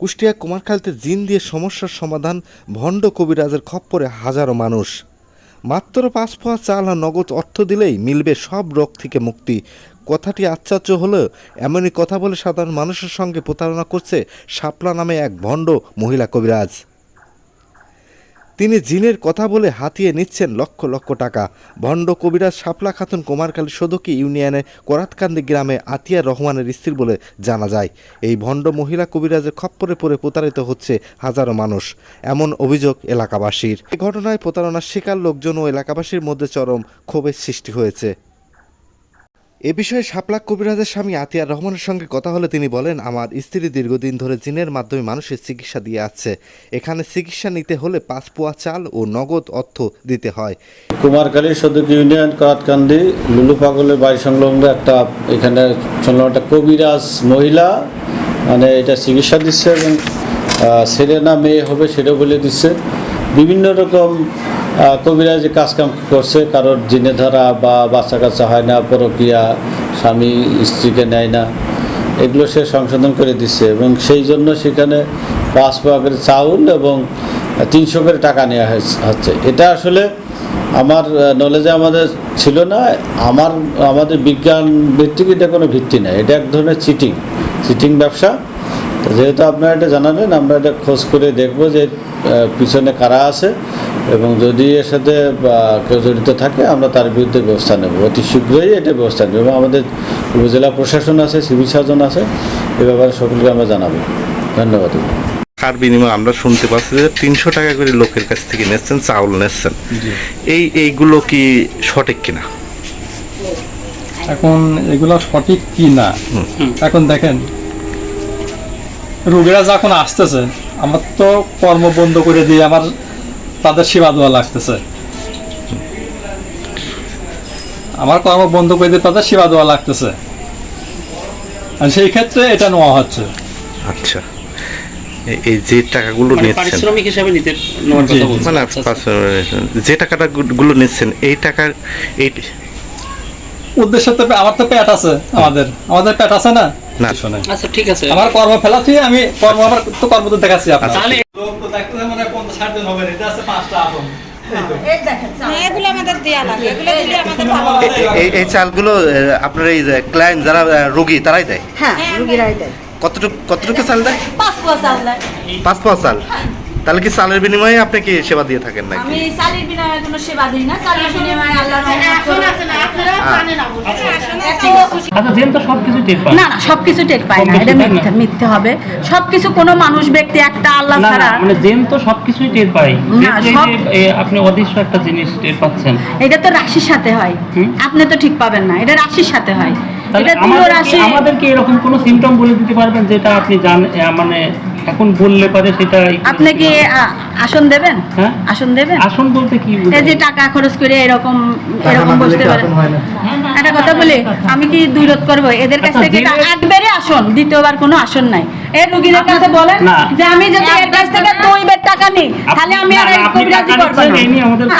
কুষ্টিয়া কুমারখালীতে জিন দিয়ে সমস্যার সমাধান, ভণ্ড কবিরাজের খপ্পরে হাজারো মানুষ। মাত্র পাঁচ পোয়া চাল আর নগদ অর্থ দিলেই মিলবে সব রোগ থেকে মুক্তি। কথাটি আশ্চর্য হলেও এমনই কথা বলে সাধারণ মানুষের সঙ্গে প্রতারণা করছে শাপলা নামে এক ভণ্ড মহিলা কবিরাজ। তিনি জিনের কথা বলে হাতিয়ে নিচ্ছেন লক্ষ লক্ষ টাকা। ভণ্ড কবিরাজ শাপলা খাতুন কুমারখালী সদকি ইউনিয়নে করাতকান্দি গ্রামে আতিয়া রহমানের স্ত্রী বলে জানা যায়। এই ভণ্ড মহিলা কবিরাজের খপ্পরে পড়ে প্রতারিত হচ্ছে হাজারো মানুষ, এমন অভিযোগ এলাকাবাসীর। এ ঘটনায় প্রতারণার শিকার লোকজন ও এলাকাবাসীর মধ্যে চরম ক্ষোভের সৃষ্টি হয়েছে। এ বিষয়ে শাপলাক কবিরাজের স্বামী আতিয়ার রহমানের সঙ্গে কথা হলে তিনি বলেন, আমার স্ত্রী দীর্ঘদিন ধরে জিনের মাধ্যমে মানুষের চিকিৎসা দিয়ে আসছে এখানে চিকিৎসা নিতে হলে পাঁচ পোয়া চাল ও নগদ অর্থ দিতে হয়। কুমারখালী সদর ইউনিয়ন করাতকান্দি লুলু পাগলের বাড়ি সংলগ্ন একটা এখানে শুনলাম একটা কবিরাজ মহিলা মানে এটা চিকিৎসা দিচ্ছে এবং ছেলে না মেয়ে হবে সেটা বলে দিচ্ছে। বিভিন্ন রকম আহ, কবিরাজ কাজকাম করছে কারোর জিনে ধরা বা বাচ্চা কাচ্চা হয় না পরকিয়া স্বামী স্ত্রীকে নেয় না এগুলো সে সংশোধন করে দিচ্ছে এবং সেই জন্য সেখানে পাঁচ পাওয়া করে চাউল এবং তিনশো করে টাকা নেওয়া হচ্ছে। এটা আসলে আমার নলেজে আমাদের ছিল না আমার আমাদের বিজ্ঞান ভিত্তিক এটা কোনো ভিত্তি নেই। এটা এক ধরনের চিটিং চিটিং ব্যবসা। যেহেতু আপনারা এটা জানালেন আমরা এটা খোঁজ করে দেখব যে পিছনে কারা আছে। এবং যদি এর সাথে কেউ জড়িত থাকে আমরা তার বিরুদ্ধে ব্যবস্থা নেব। অতি শীঘ্রই এটা ব্যবস্থা নেব। এবং আমাদের উপজেলা প্রশাসন আছে সিভিল সার্জন আছে এ ব্যাপারে সকলকে আমরা জানাব। ধন্যবাদ। তার বিনিময়ে আমরা শুনতে পাচ্ছি যে তিনশো টাকা করে লোকের কাছ থেকে নিচ্ছেন চাউল নিচ্ছেন। এই এইগুলো কি সঠিক কিনা? এখন এগুলো সঠিক কি না এখন দেখেন রোগীরা যখন আসতেছে আমার তো কর্ম বন্ধ করে দিয়ে আমার তাদের সেবা দেওয়া লাগতেছে। আমার কর্ম বন্ধ করে দিয়ে তাদের সেবা দেওয়া লাগতেছে। আর সেই ক্ষেত্রে এটা নেওয়া হচ্ছে। আচ্ছা। এই যে টাকাগুলো মানে নিচ্ছেন। পারিশ্রমিক হিসাবে নিতে মানে আচ্ছা, আচ্ছা। যে টাকাটা গুলো নিচ্ছেন এই টাকার এই উদ্দেশ্য তো আমার তো পেট আছে আমাদের। আমাদের পেট আছে না? না। আচ্ছা ঠিক আছে। আমার কর্ম ফেলাচ্ছি আমি কর্ম আমার তো কর্ম তো দেখাচ্ছি আপনার মনে হয় পঞ্চাশ ষাট জন হবে এটা আছে পাঁচটা আটন। এই তো। হ্যাঁ, এগুলো আমাদের দেয়া লাগে এগুলো দিলে আমাদের ভালো এই- লাগে। এই এই চালগুলো আপনার এই ক্লায়েন্ট যারা রোগী তারাই দেয়? হ্যাঁ রুগীরাই দেয়। কতটুকু কতটুকু চাল দেয়? পাঁচ পোয়া চাল দেয়। পাঁচ পাঁচ চাল? তাহলে কি চালের বিনিময়ে আপনি কি সেবা দিয়ে থাকেন নাকি? আমি চালের বিনিময়ে কোনো সেবা দিই না চালের বিনিময়ে আল্লাহর রহমত আচ্ছা জেন তো সবকিছু টের পায়। না না সবকিছু টের পায় না এটা মিথ্যা মিথ্যে হবে। সবকিছু কোনো মানুষ ব্যক্তি একটা আল্লাহ না না ছাড়া মানে জেন তো সবকিছুই টের পায়। না, জেন সব- যে, এ, আপনি অদৃশ্য একটা জিনিস টের পাচ্ছেন। এটা তো রাশির সাথে হয়। আপনি তো ঠিক পাবেন না এটা রাশির সাথে হয়। এটা আমাদেরকে রাশি আমাদেরকে এরকম কোনো সিমটম বলে দিতে পারবেন যেটা আপনি জান মানে এখন বললে পারে সেটা আপনি কি আসন দেবেন? হ্যাঁ? আসন দেবেন? আসন বলতে কি এই যে টাকা খরচ করে এরকম এরকম বসতে পারে। একটা কথা বলি আমি কি দুই রোধ করব? এদের কাছ আচ্ছা, থেকে একবারে আসন দ্বিতীয়বার কোনো আসন নাই। এই রুগীদের কাছে বলেন যে আমি যদি এর কাছ থেকে দুই বের টাকা নিই তাহলে আমি আর কবিরাজি করব। নিচ্ছেন, না। আমাদের না,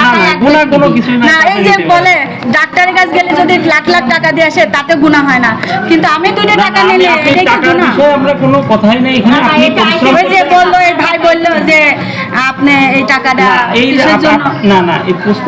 না, কোনো কিছুই না, না এই যে বলে ডাক্তারের কাছে গেলে যদি লাখ লাখ টাকা দিয়ে আসে তাতে গুণা হয় না। কিন্তু আমি দুটো টাকা নিলে কি গুণা আমরা কোনো কথাই নেই এখানে আপনি ওই যে বলল এই ভাই বলল যে আপনি এই টাকাটা এই না না এই প্রশ্ন